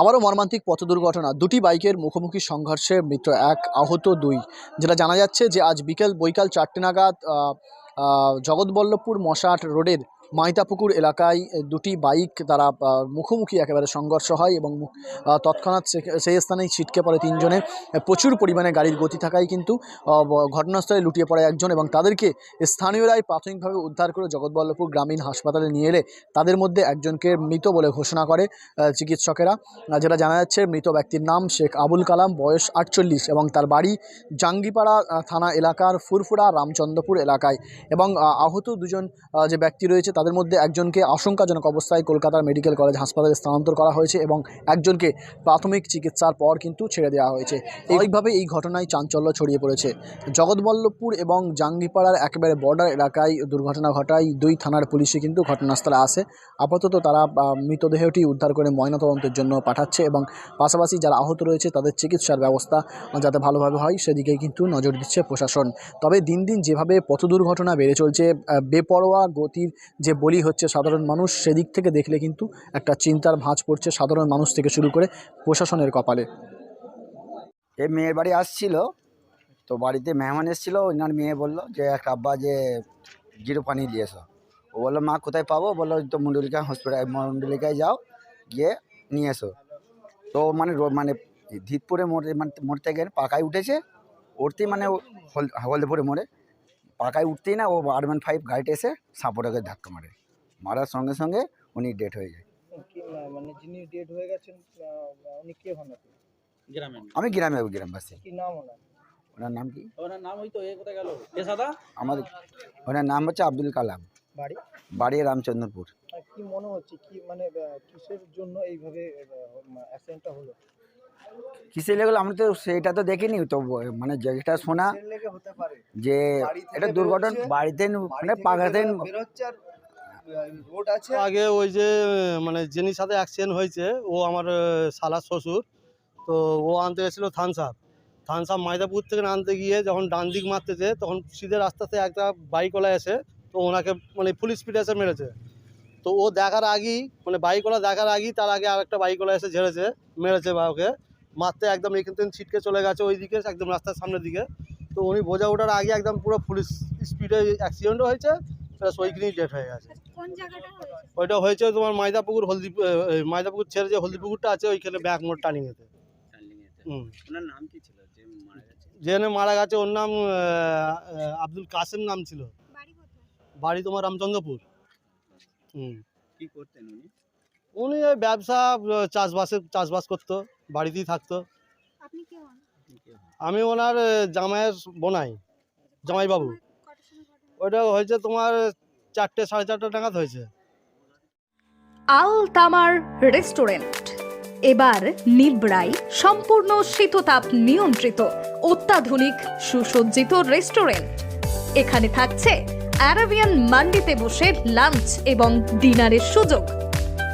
আবারও মর্মান্তিক পথ দুর্ঘটনা দুটি বাইকের মুখোমুখি সংঘর্ষে মৃত এক আহত দুই। যেটা জানা যাচ্ছে যে আজ বিকেল বৈকাল চারটে নাগাদ জগৎবল্লভপুর মশাট রোডের মাইতাপুকুর এলাকায় দুটি বাইক তারা মুখোমুখি একেবারে সংঘর্ষ হয় এবং তৎক্ষণাৎ সেই স্থানেই ছিটকে পড়ে তিনজনে। প্রচুর পরিমাণে গাড়ির গতি থাকায় কিন্তু ঘটনাস্থলে লুটিয়ে পড়ে একজন এবং তাদেরকে স্থানীয়রাই প্রাথমিকভাবে উদ্ধার করে জগৎবল্লভপুর গ্রামীণ হাসপাতালে নিয়ে এলে তাদের মধ্যে একজনকে মৃত বলে ঘোষণা করে চিকিৎসকেরা। যেটা জানা যাচ্ছে, মৃত ব্যক্তির নাম শেখ আবুল কালাম, বয়স আটচল্লিশ এবং তার বাড়ি জাঙ্গিপাড়া থানা এলাকার ফুরফুরা রামচন্দ্রপুর এলাকায় এবং আহত দুজন যে ব্যক্তি রয়েছে মধ্যে একজনকে আশঙ্কাজনক অবস্থায় কলকাতার মেডিকেল কলেজ হাসপাতালে স্থানান্তর করা হয়েছে এবং একজনকে প্রাথমিক চিকিৎসার পর কিন্তু ছেড়ে দেওয়া হয়েছে। এইভাবে এই ঘটনায় চাঞ্চল্য ছড়িয়ে পড়েছে। জগৎবল্লভপুর এবং জাঙ্গিপাড়ার একেবারে বর্ডার এলাকায় দুর্ঘটনা ঘটায় দুই থানার পুলিশে কিন্তু ঘটনাস্থলে আসে। আপাতত তারা মৃতদেহটি উদ্ধার করে ময়নাতদন্তের জন্য পাঠাচ্ছে এবং পাশাপাশি যারা আহত রয়েছে তাদের চিকিৎসার ব্যবস্থা যাতে ভালোভাবে হয় সেদিকে কিন্তু নজর দিচ্ছে প্রশাসন। তবে দিন দিন যেভাবে পথ দুর্ঘটনা বেড়ে চলছে বেপরোয়া গতির যে বলি হচ্ছে সাধারণ মানুষ, সেদিক থেকে দেখলে কিন্তু একটা চিন্তার ভাঁজ পড়ছে সাধারণ মানুষ থেকে শুরু করে প্রশাসনের কপালে। এ মেয়ের বাড়ি আসছিল, তো বাড়িতে মেহমান এসেছিল, ওনার মেয়ে বলল যে, এক আব্বা যে জিরো পানি নিয়ে এসো ও বলল, মা, কোথায় পাবো? বলল, তো মন্ডলিকা হসপিটাল মন্ডলিকায় যাও, গিয়ে নিয়ে এসো। তো মানে মানে ধিতপুরে মোড়ে মানে মোড়তে গেলে পাকায় উঠেছে উঠতেই মানে হলদেপুরে মোড়ে পাকায় উঠতেই না ও আর ওয়ান ফাইভ গাড়িতে এসে সাপোটাকে ধাক্কা মারে। মারার সঙ্গে সঙ্গে উনি ডেট হয়ে যায়। কি মানে যিনি ডেড হয়ে গেছেন উনি কে হন আপনি? আমি গ্রামে গ্রামবাসী। কি নাম ওনার? ওনার নাম কি? ওনার নাম ওই তো এ কোথায় গেল? এ সাদা? আমার ওনার নাম হচ্ছে আব্দুল কালাম। বাড়ি? বাড়ি রামচন্দ্রপুর। আর কি মনে হচ্ছে কি মানে কিসের জন্য এইভাবে অ্যাক্সিডেন্টটা হলো? কিসে লেগে আমরা তো সেটা তো দেখিনি তো মানে যেটা শোনা কিসের যে এটা দুর্ঘটনা বাড়িতে মানে আছে। আগে ওই যে মানে যিনি সাথে অ্যাক্সিডেন্ট হয়েছে ও আমার শালার শ্বশুর তো ও আনতে গেছিল থানসাপ। থানসাপ মাইদাপুর থেকে আনতে গিয়ে যখন ডান দিক মারতেছে তখন সিধে রাস্তাতে একটা বাইকওয়ালা এসে তো ওনাকে মানে ফুল স্পিডে এসে মেরেছে। তো ও দেখার আগেই মানে বাইকওয়ালা দেখার আগেই তার আগে আরেকটা বাইকওয়ালা এসে ঝেড়েছে মেরেছে বা ওকে। মারতে একদম এখান থেকে ছিটকে চলে গেছে ওই দিকে একদম রাস্তার সামনের দিকে। তো উনি বোঝা ওঠার আগে একদম পুরো ফুল স্পিডে অ্যাক্সিডেন্টও হয়েছে প্লাস ওইখানেই ডেট হয়ে গেছে। কোন জায়গাটা হয়েছে? ওইটা হয়েছে তোমার মাইদাপুকুর হলদি মাইদাপুকুর ছেড়ে যে হলদি পুকুরটা আছে ওইখানে ব্যাক মোড় টার্নিংয়েতে হুম। ওনার নাম কি ছিল? যে মারা গেছে? যেখানে মারা গেছে ওর নাম আব্দুল কাসেম নাম ছিল। বাড়ি তোমার রামচন্দ্রপুর। হুম। কি করতেন উনি? উনি ওই ব্যবসা চাষবাসে চাষবাস করতো। বাড়িতেই থাকতো। আপনি কে হন? কি? আমি ওনার জামাইয়ের বোনাই জামাইবাবু। ওইটা হয়েছে তোমার চারটে সাড়ে চারটে টাকাত হয়েছে। আল তামার রেস্টুরেন্ট। এবার নিবড়াই সম্পূর্ণ শীততাপ নিয়ন্ত্রিত অত্যাধুনিক সুসজ্জিত রেস্টুরেন্ট। এখানে থাকছে অ্যারাবিয়ান মান্ডিতে বসে লাঞ্চ এবং ডিনারের সুযোগ।